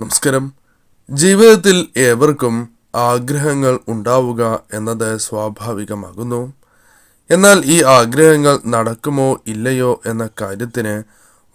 നമസ്കാരം. ജീവിതത്തിൽ ഏവർക്കും ആഗ്രഹങ്ങൾ ഉണ്ടാവുക എന്നത് സ്വാഭാവികമാകുന്നു. എന്നാൽ ഈ ആഗ്രഹങ്ങൾ നടക്കുമോ ഇല്ലയോ എന്ന കാര്യത്തിന്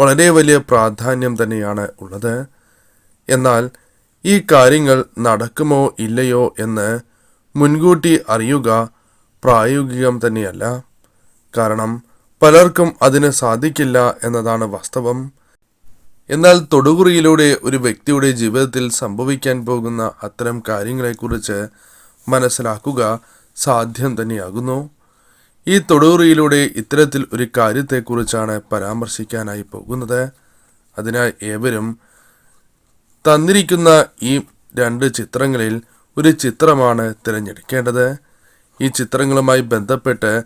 വളരെ വലിയ പ്രാധാന്യം തന്നെയാണ് ഉള്ളത്. എന്നാൽ ഈ കാര്യങ്ങൾ നടക്കുമോ ഇല്ലയോ എന്ന് മുൻകൂട്ടി അറിയുക പ്രായോഗികം തന്നെയല്ല. കാരണം പലർക്കും അതിന് സാധിക്കില്ല എന്നതാണ് വാസ്തവം. എന്നാൽ തൊടുകുറിയിലൂടെ ഒരു വ്യക്തിയുടെ ജീവിതത്തിൽ സംഭവിക്കാൻ പോകുന്ന അത്തരം കാര്യങ്ങളെക്കുറിച്ച് മനസ്സിലാക്കുക സാധ്യം തന്നെയാകുന്നു. ഈ തൊടുകുറിയിലൂടെ ഇത്തരത്തിൽ ഒരു കാര്യത്തെക്കുറിച്ചാണ് പരാമർശിക്കാനായി പോകുന്നത്. അതിനാൽ ഏവരും തന്നിരിക്കുന്ന ഈ രണ്ട് ചിത്രങ്ങളിൽ ഒരു ചിത്രമാണ് തിരഞ്ഞെടുക്കേണ്ടത്. ഈ ചിത്രങ്ങളുമായി ബന്ധപ്പെട്ട്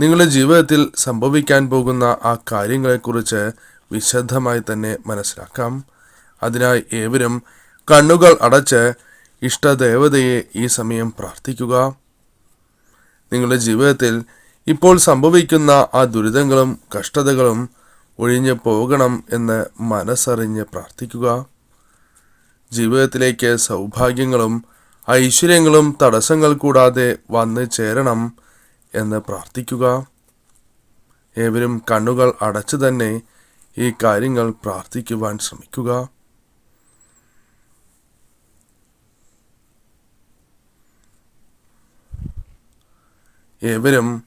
നിങ്ങളുടെ ജീവിതത്തിൽ സംഭവിക്കാൻ പോകുന്ന ആ കാര്യങ്ങളെക്കുറിച്ച് വിശദമായി തന്നെ മനസ്സിലാക്കാം. അതിനായി ഏവരും കണ്ണുകൾ അടച്ച് ഇഷ്ടദേവതയെ ഈ സമയം പ്രാർത്ഥിക്കുക. നിങ്ങളുടെ ജീവിതത്തിൽ ഇപ്പോൾ സംഭവിക്കുന്ന ആ ദുരിതങ്ങളും കഷ്ടതകളും ഒഴിഞ്ഞു പോകണം എന്ന് മനസ്സറിഞ്ഞ് പ്രാർത്ഥിക്കുക. ജീവിതത്തിലേക്ക് സൗഭാഗ്യങ്ങളും ഐശ്വര്യങ്ങളും തടസ്സങ്ങൾ കൂടാതെ വന്നു ചേരണം എന്ന് പ്രാർത്ഥിക്കുക. ഏവരും കണ്ണുകൾ അടച്ചു തന്നെ ഈ കാര്യങ്ങൾ പ്രാർത്ഥിക്കുവാൻ ശ്രമിക്കുക. ഏവരും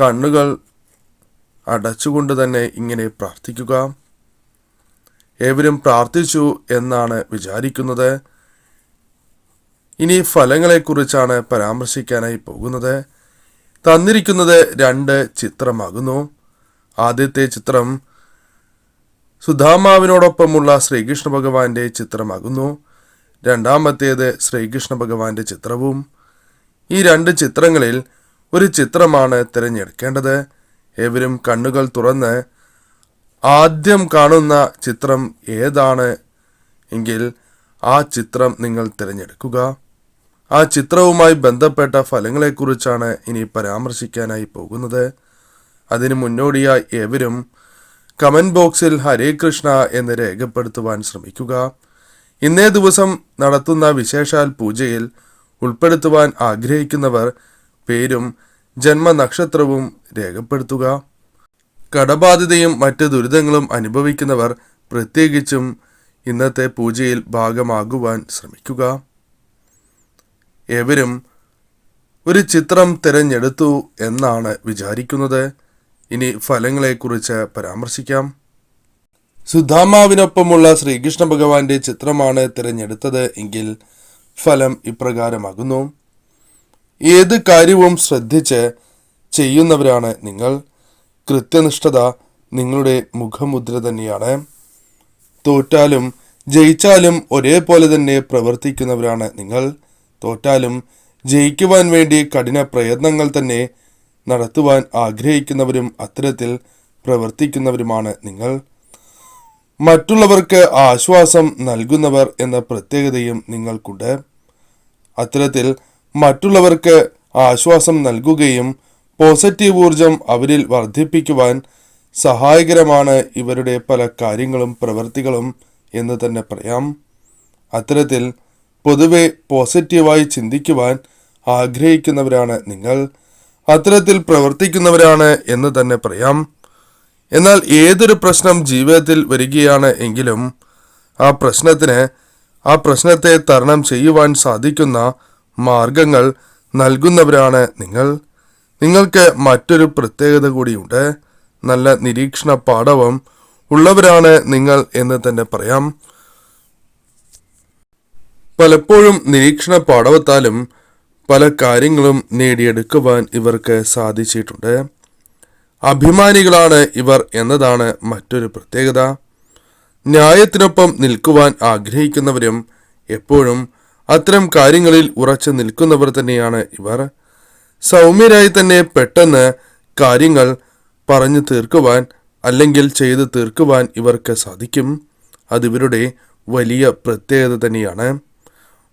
കണ്ണുകൾ അടച്ചുകൊണ്ട് തന്നെ ഇങ്ങനെ പ്രാർത്ഥിക്കുക. ഏവരും പ്രാർത്ഥിച്ചു എന്നാണ് വിചാരിക്കുന്നത്. ഇനി ഫലങ്ങളെക്കുറിച്ചാണ് പരാമർശിക്കാനായി പോകുന്നത്. തന്നിരിക്കുന്നത് രണ്ട് ചിത്രമാകുന്നു. ആദ്യത്തെ ചിത്രം സുധാമാവിനോടൊപ്പമുള്ള ശ്രീകൃഷ്ണ ഭഗവാന്റെ ചിത്രമാകുന്നു. രണ്ടാമത്തേത് ശ്രീകൃഷ്ണ ഭഗവാന്റെ ചിത്രവും. ഈ രണ്ട് ചിത്രങ്ങളിൽ ഒരു ചിത്രമാണ് തിരഞ്ഞെടുക്കേണ്ടത്. ഏവരും കണ്ണുകൾ തുറന്ന് ആദ്യം കാണുന്ന ചിത്രം ഏതാണ്? എങ്കിൽ ആ ചിത്രം നിങ്ങൾ തിരഞ്ഞെടുക്കുക. ആ ചിത്രവുമായി ബന്ധപ്പെട്ട ഫലങ്ങളെക്കുറിച്ചാണ് ഇനി പരാമർശിക്കാനായി പോകുന്നത്. അതിനു മുന്നോടിയായി ഏവരും കമന്റ് ബോക്സിൽ ഹരേ കൃഷ്ണ എന്ന് രേഖപ്പെടുത്തുവാൻ ശ്രമിക്കുക. ഇന്നേ ദിവസം നടത്തുന്ന വിശേഷാൽ പൂജയിൽ ഉൾപ്പെടുത്തുവാൻ ആഗ്രഹിക്കുന്നവർ പേരും ജന്മനക്ഷത്രവും രേഖപ്പെടുത്തുക. കടബാധിതയും മറ്റ് ദുരിതങ്ങളും അനുഭവിക്കുന്നവർ പ്രത്യേകിച്ചും ഇന്നത്തെ പൂജയിൽ ഭാഗമാകുവാൻ ശ്രമിക്കുക. ഏവരും ഒരു ചിത്രം തിരഞ്ഞെടുത്തു എന്നാണ് വിചാരിക്കുന്നത്. ഇനി ഫലങ്ങളെക്കുറിച്ച് പരാമർശിക്കാം. സുധാമാവിനൊപ്പമുള്ള ശ്രീകൃഷ്ണ ഭഗവാന്റെ ചിത്രമാണ് തിരഞ്ഞെടുത്തത് എങ്കിൽ ഫലം ഇപ്രകാരമാകുന്നു. ഏത് കാര്യവും ശ്രദ്ധിച്ച് ചെയ്യുന്നവരാണ് നിങ്ങൾ. കൃത്യനിഷ്ഠത നിങ്ങളുടെ മുഖമുദ്ര തന്നെയാണ്. തോറ്റാലും ജയിച്ചാലും ഒരേപോലെ തന്നെ പ്രവർത്തിക്കുന്നവരാണ് നിങ്ങൾ. തോറ്റാലും ജയിക്കുവാൻ വേണ്ടി കഠിന പ്രയത്നങ്ങൾ തന്നെ നടത്തുവാൻ ആഗ്രഹിക്കുന്നവരും അത്തരത്തിൽ പ്രവർത്തിക്കുന്നവരുമാണ് നിങ്ങൾ. മറ്റുള്ളവർക്ക് ആശ്വാസം നൽകുന്നവർ എന്ന പ്രത്യേകതയും നിങ്ങൾക്കുണ്ട്. അത്തരത്തിൽ മറ്റുള്ളവർക്ക് ആശ്വാസം നൽകുകയും പോസിറ്റീവ് ഊർജം അവരിൽ വർദ്ധിപ്പിക്കുവാൻ സഹായകരമാണ് ഇവരുടെ പല കാര്യങ്ങളും പ്രവൃത്തികളും എന്ന് തന്നെ പറയാം. അത്തരത്തിൽ പൊതുവെ പോസിറ്റീവായി ചിന്തിക്കുവാൻ ആഗ്രഹിക്കുന്നവരാണ് നിങ്ങൾ. അത്തരത്തിൽ പ്രവർത്തിക്കുന്നവരാണ് എന്ന് തന്നെ പറയാം. എന്നാൽ ഏതൊരു പ്രശ്നം ജീവിതത്തിൽ വരികയാണ് എങ്കിലും ആ പ്രശ്നത്തിന് ആ പ്രശ്നത്തെ തരണം ചെയ്യുവാൻ സാധിക്കുന്ന മാർഗങ്ങൾ നൽകുന്നവരാണ് നിങ്ങൾ. നിങ്ങൾക്ക് മറ്റൊരു പ്രത്യേകത കൂടിയുണ്ട്. നല്ല നിരീക്ഷണ പാഠവും ഉള്ളവരാണ് നിങ്ങൾ എന്ന് തന്നെ പറയാം. പലപ്പോഴും നിരീക്ഷണ പാഠവത്താലും പല കാര്യങ്ങളും നേടിയെടുക്കുവാൻ ഇവർക്ക് സാധിച്ചിട്ടുണ്ട്. അഭിമാനികളാണ് ഇവർ എന്നതാണ് മറ്റൊരു പ്രത്യേകത. ന്യായത്തിനൊപ്പം നിൽക്കുവാൻ ആഗ്രഹിക്കുന്നവരും എപ്പോഴും അത്തരം കാര്യങ്ങളിൽ ഉറച്ചു നിൽക്കുന്നവർ തന്നെയാണ് ഇവർ. സൗമ്യരായി തന്നെ പെട്ടെന്ന് കാര്യങ്ങൾ പറഞ്ഞു തീർക്കുവാൻ അല്ലെങ്കിൽ ചെയ്തു തീർക്കുവാൻ ഇവർക്ക് സാധിക്കും. അതിവരുടെ വലിയ പ്രത്യേകത തന്നെയാണ്.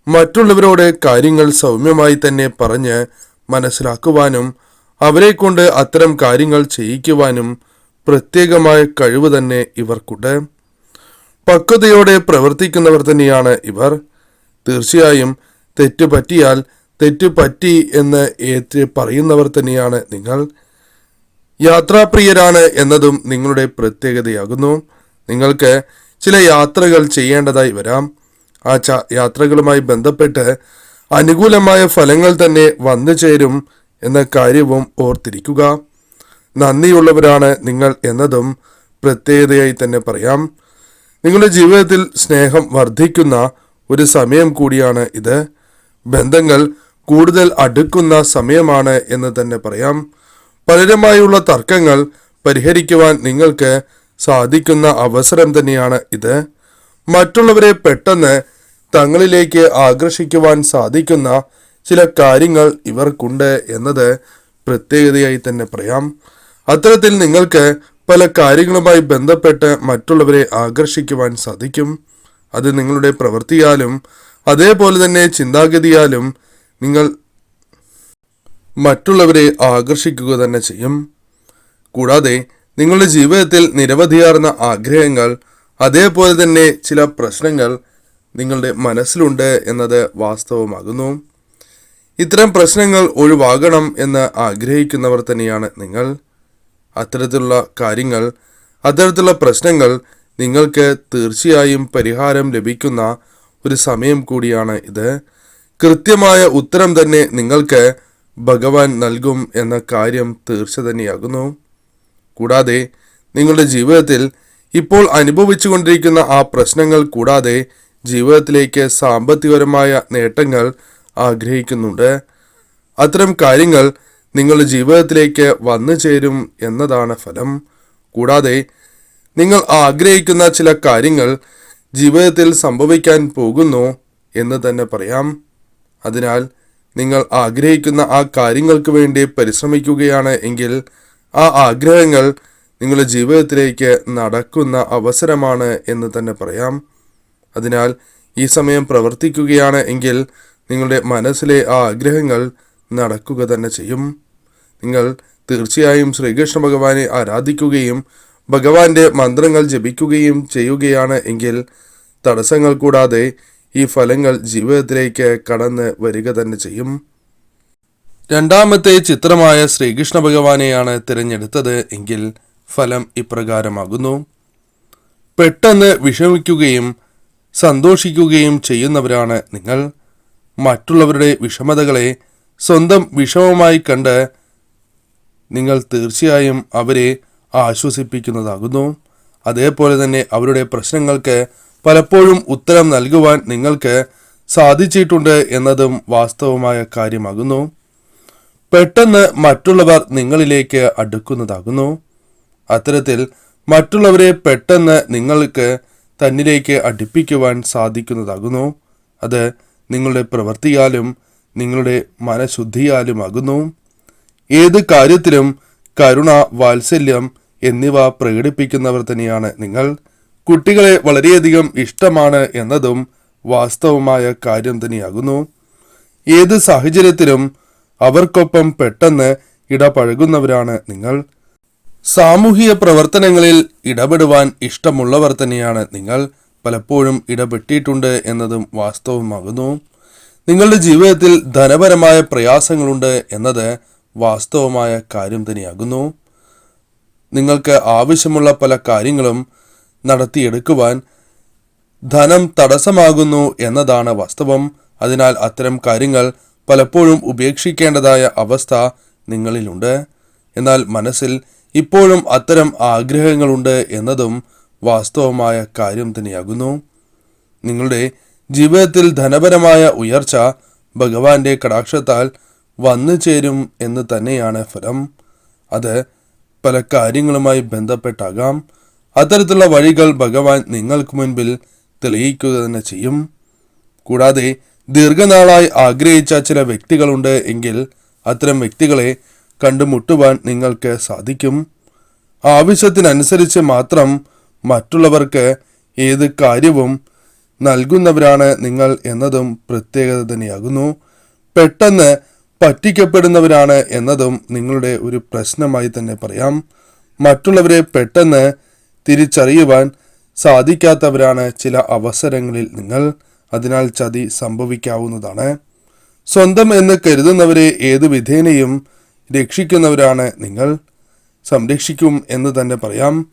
മറ്റുള്ളവരോട് കാര്യങ്ങൾ സൗമ്യമായി തന്നെ പറഞ്ഞ് മനസ്സിലാക്കുവാനും അവരെക്കൊണ്ട് അത്തരം കാര്യങ്ങൾ ചെയ്യിക്കുവാനും പ്രത്യേകമായ കഴിവ് തന്നെ ഇവർക്കുണ്ട്. പക്വതയോടെ പ്രവർത്തിക്കുന്നവർ തന്നെയാണ് ഇവർ. തീർച്ചയായും തെറ്റ് പറ്റിയാൽ തെറ്റ് പറ്റി എന്ന് ഏറ്റ് പറയുന്നവർ തന്നെയാണ് നിങ്ങൾ. യാത്രാപ്രിയരാണ് എന്നതും നിങ്ങളുടെ പ്രത്യേകതയാകുന്നു. നിങ്ങൾക്ക് ചില യാത്രകൾ ചെയ്യേണ്ടതായി വരാം. ആ യാത്രകളുമായി ബന്ധപ്പെട്ട് അനുകൂലമായ ഫലങ്ങൾ തന്നെ വന്നു ചേരും എന്ന കാര്യവും ഓർത്തിരിക്കുക. നന്ദിയുള്ളവരാണ് നിങ്ങൾ എന്നതും പ്രത്യേകതയായി തന്നെ പറയാം. നിങ്ങളുടെ ജീവിതത്തിൽ സ്നേഹം വർദ്ധിക്കുന്ന ഒരു സമയം കൂടിയാണ് ഇത്. ബന്ധങ്ങൾ കൂടുതൽ അടുക്കുന്ന സമയമാണ് എന്ന് തന്നെ പറയാം. പലരുമായുള്ള തർക്കങ്ങൾ പരിഹരിക്കുവാൻ നിങ്ങൾക്ക് സാധിക്കുന്ന അവസരം തന്നെയാണ് ഇത്. മറ്റുള്ളവരെ പെട്ടെന്ന് തങ്ങളിലേക്ക് ആകർഷിക്കുവാൻ സാധിക്കുന്ന ചില കാര്യങ്ങൾ ഇവർക്കുണ്ട് എന്നത് പ്രത്യേകതയായി തന്നെ പറയാം. അത്തരത്തിൽ നിങ്ങൾക്ക് പല കാര്യങ്ങളുമായി ബന്ധപ്പെട്ട് മറ്റുള്ളവരെ ആകർഷിക്കുവാൻ സാധിക്കും. അത് നിങ്ങളുടെ പ്രവൃത്തിയാലും അതേപോലെ തന്നെ ചിന്താഗതിയാലും നിങ്ങൾ മറ്റുള്ളവരെ ആകർഷിക്കുക തന്നെ ചെയ്യും. കൂടാതെ നിങ്ങളുടെ ജീവിതത്തിൽ നിരവധിയാർന്ന ആഗ്രഹങ്ങൾ അതേപോലെ തന്നെ ചില പ്രശ്നങ്ങൾ നിങ്ങളുടെ മനസ്സിലുണ്ട് എന്നത് വാസ്തവമാകുന്നു. ഇത്തരം പ്രശ്നങ്ങൾ ഒഴിവാകണം എന്ന് ആഗ്രഹിക്കുന്നവർ തന്നെയാണ് നിങ്ങൾ. അത്തരത്തിലുള്ള കാര്യങ്ങൾ അത്തരത്തിലുള്ള പ്രശ്നങ്ങൾ നിങ്ങൾക്ക് തീർച്ചയായും പരിഹാരം ലഭിക്കുന്ന ഒരു സമയം കൂടിയാണ് ഇത്. കൃത്യമായ ഉത്തരം തന്നെ നിങ്ങൾക്ക് ഭഗവാൻ നൽകും എന്ന കാര്യം തീർച്ച തന്നെയാകുന്നു. കൂടാതെ നിങ്ങളുടെ ജീവിതത്തിൽ ഇപ്പോൾ അനുഭവിച്ചുകൊണ്ടിരിക്കുന്ന ആ പ്രശ്നങ്ങൾ കൂടാതെ ജീവിതത്തിലേക്ക് സാമ്പത്തികപരമായ നേട്ടങ്ങൾ ആഗ്രഹിക്കുന്നുണ്ട്. അത്തരം കാര്യങ്ങൾ നിങ്ങളുടെ ജീവിതത്തിലേക്ക് വന്നു ചേരും എന്നതാണ് ഫലം. കൂടാതെ നിങ്ങൾ ആഗ്രഹിക്കുന്ന ചില കാര്യങ്ങൾ ജീവിതത്തിൽ സംഭവിക്കാൻ പോകുന്നു എന്ന് തന്നെ പറയാം. അതിനാൽ നിങ്ങൾ ആഗ്രഹിക്കുന്ന ആ കാര്യങ്ങൾക്ക് വേണ്ടി പരിശ്രമിക്കുകയാണ് എങ്കിൽ ആ ആഗ്രഹങ്ങൾ നിങ്ങളുടെ ജീവിതത്തിലേക്ക് നടക്കുന്ന അവസരമാണ് എന്ന് തന്നെ പറയാം. അതിനാൽ ഈ സമയം പ്രവർത്തിക്കുകയാണ് എങ്കിൽ നിങ്ങളുടെ മനസ്സിലെ ആ ആഗ്രഹങ്ങൾ നടക്കുക തന്നെ ചെയ്യും. നിങ്ങൾ തീർച്ചയായും ശ്രീകൃഷ്ണ ഭഗവാനെ ആരാധിക്കുകയും ഭഗവാന്റെ മന്ത്രങ്ങൾ ജപിക്കുകയും ചെയ്യുകയാണ് എങ്കിൽ തടസ്സങ്ങൾ കൂടാതെ ഈ ഫലങ്ങൾ ജീവിതത്തിലേക്ക് കടന്ന് വരിക തന്നെ ചെയ്യും. രണ്ടാമത്തെ ചിത്രമായ ശ്രീകൃഷ്ണ ഭഗവാനെയാണ് തിരഞ്ഞെടുത്തത് എങ്കിൽ ഫലം ഇപ്രകാരമാകുന്നു. പെട്ടെന്ന് വിഷമിക്കുകയും സന്തോഷിക്കുകയും ചെയ്യുന്നവരാണ് നിങ്ങൾ. മറ്റുള്ളവരുടെ വിഷമതകളെ സ്വന്തം വിഷമമായി കണ്ട് നിങ്ങൾ തീർച്ചയായും അവരെ ആശ്വസിപ്പിക്കുന്നതാകുന്നു. അതേപോലെ തന്നെ അവരുടെ പ്രശ്നങ്ങൾക്ക് പലപ്പോഴും ഉത്തരം നൽകുവാൻ നിങ്ങൾക്ക് സാധിച്ചിട്ടുണ്ട് എന്നതും വാസ്തവമായ കാര്യമാകുന്നു. പെട്ടെന്ന് മറ്റുള്ളവർ നിങ്ങളിലേക്ക് അടുക്കുന്നതാകുന്നു. അത്തരത്തിൽ മറ്റുള്ളവരെ പെട്ടെന്ന് നിങ്ങൾക്ക് തന്നിലേക്ക് അടുപ്പിക്കുവാൻ സാധിക്കുന്നതാകുന്നു. അത് നിങ്ങളുടെ പ്രവൃത്തിയാലും നിങ്ങളുടെ മനഃശുദ്ധിയാലുമാകുന്നു. ഏത് കാര്യത്തിലും കരുണ വാത്സല്യം എന്നിവ പ്രകടിപ്പിക്കുന്നവർ തന്നെയാണ് നിങ്ങൾ. കുട്ടികളെ വളരെയധികം ഇഷ്ടമാണ് എന്നതും വാസ്തവമായ കാര്യം തന്നെയാകുന്നു. ഏത് സാഹചര്യത്തിലും അവർക്കൊപ്പം പെട്ടെന്ന് ഇടപഴകുന്നവരാണ് നിങ്ങൾ. സാമൂഹിക പ്രവർത്തനങ്ങളിൽ ഇടപെടുവാൻ ഇഷ്ടമുള്ളവർ തന്നെയാണ്. നിങ്ങൾ പലപ്പോഴും ഇടപെട്ടിട്ടുണ്ട് എന്നതും വാസ്തവമാകുന്നു. നിങ്ങളുടെ ജീവിതത്തിൽ ധനപരമായ പ്രയാസങ്ങളുണ്ട് എന്നത് വാസ്തവമായ കാര്യം തന്നെയാകുന്നു. നിങ്ങൾക്ക് ആവശ്യമുള്ള പല കാര്യങ്ങളും നടത്തിയെടുക്കുവാൻ ധനം തടസ്സമാകുന്നു എന്നതാണ് വാസ്തവം. അതിനാൽ അത്തരം കാര്യങ്ങൾ പലപ്പോഴും ഉപേക്ഷിക്കേണ്ടതായ അവസ്ഥ നിങ്ങളിലുണ്ട്. എന്നാൽ മനസ്സിൽ ഇപ്പോഴും അത്തരം ആഗ്രഹങ്ങളുണ്ട് എന്നതും വാസ്തവമായ കാര്യം തന്നെയാകുന്നു. നിങ്ങളുടെ ജീവിതത്തിൽ ധനപരമായ ഉയർച്ച ഭഗവാന്റെ കടാക്ഷത്താൽ വന്നു ചേരും എന്ന് തന്നെയാണ് ഫലം. അത് പല കാര്യങ്ങളുമായി ബന്ധപ്പെട്ടാകാം. അത്തരത്തിലുള്ള വഴികൾ ഭഗവാൻ നിങ്ങൾക്ക് മുൻപിൽ തെളിയിക്കുക തന്നെ ചെയ്യും. കൂടാതെ ദീർഘനാളായി ആഗ്രഹിച്ച ചില വ്യക്തികളുണ്ട് എങ്കിൽ അത്തരം വ്യക്തികളെ കണ്ടുമുട്ടുവാൻ നിങ്ങൾക്ക് സാധിക്കും. ആവശ്യത്തിനനുസരിച്ച് മാത്രം മറ്റുള്ളവർക്ക് ഏത് കാര്യവും നൽകുന്നവരാണ് നിങ്ങൾ എന്നതും പ്രത്യേകത തന്നെയാകുന്നു. പെട്ടെന്ന് പറ്റിക്കപ്പെടുന്നവരാണ് എന്നതും നിങ്ങളുടെ ഒരു പ്രശ്നമായി തന്നെ പറയാം. മറ്റുള്ളവരെ പെട്ടെന്ന് തിരിച്ചറിയുവാൻ സാധിക്കാത്തവരാണ് ചില അവസരങ്ങളിൽ നിങ്ങൾ. അതിനാൽ ചതി സംഭവിക്കാവുന്നതാണ്. സ്വന്തം എന്ന് കരുതുന്നവരെ ഏതു വിധേനയും രക്ഷിക്കുന്നവരാണ് നിങ്ങൾ. സംരക്ഷിക്കും എന്ന് തന്നെ പറയാം.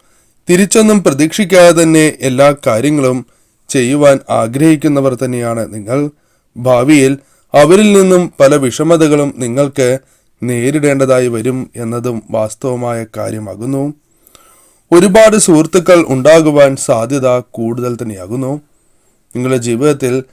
തിരിച്ചൊന്നും പ്രതീക്ഷിക്കാതെ തന്നെ എല്ലാ കാര്യങ്ങളും ചെയ്യുവാൻ ആഗ്രഹിക്കുന്നവർ തന്നെയാണ് നിങ്ങൾ. ഭാവിയിൽ അവരിൽ നിന്നും പല വിഷമതകളും നിങ്ങൾക്ക് നേരിടേണ്ടതായി വരും എന്നതും വാസ്തവമായ കാര്യമാകുന്നു. ഒരുപാട് സുഹൃത്തുക്കൾ ഉണ്ടാകുവാൻ സാധ്യത കൂടുതൽ തന്നെയാകുന്നു. നിങ്ങളുടെ ജീവിതത്തിൽ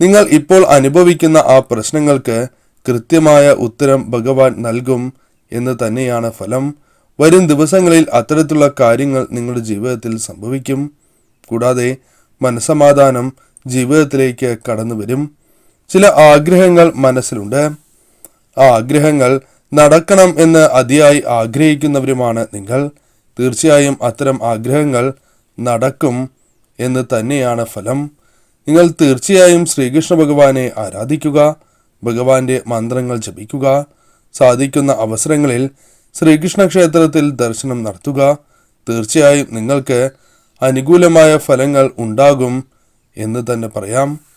നിങ്ങൾ ഇപ്പോൾ അനുഭവിക്കുന്ന ആ പ്രശ്നങ്ങൾക്ക് കൃത്യമായ ഉത്തരം ഭഗവാൻ നൽകും എന്ന് തന്നെയാണ് ഫലം. വരും ദിവസങ്ങളിൽ അത്തരത്തിലുള്ള കാര്യങ്ങൾ നിങ്ങളുടെ ജീവിതത്തിൽ സംഭവിക്കും. കൂടാതെ മനസമാധാനം ജീവിതത്തിലേക്ക് കടന്നു വരും. ചില ആഗ്രഹങ്ങൾ മനസ്സിലുണ്ട്. ആ ആഗ്രഹങ്ങൾ നടക്കണം എന്ന് അതിയായി ആഗ്രഹിക്കുന്നവരുമാണ് നിങ്ങൾ. തീർച്ചയായും അത്തരം ആഗ്രഹങ്ങൾ നടക്കും എന്ന് തന്നെയാണ് ഫലം. നിങ്ങൾ തീർച്ചയായും ശ്രീകൃഷ്ണ ഭഗവാനെ ആരാധിക്കുക. ഭഗവാന്റെ മന്ത്രങ്ങൾ ജപിക്കുക. സാധിക്കുന്ന അവസരങ്ങളിൽ ശ്രീകൃഷ്ണ ക്ഷേത്രത്തിൽ ദർശനം നടത്തുക. തീർച്ചയായും നിങ്ങൾക്ക് അനുകൂലമായ ഫലങ്ങൾ ഉണ്ടാകും എന്ന് തന്നെ പറയാം.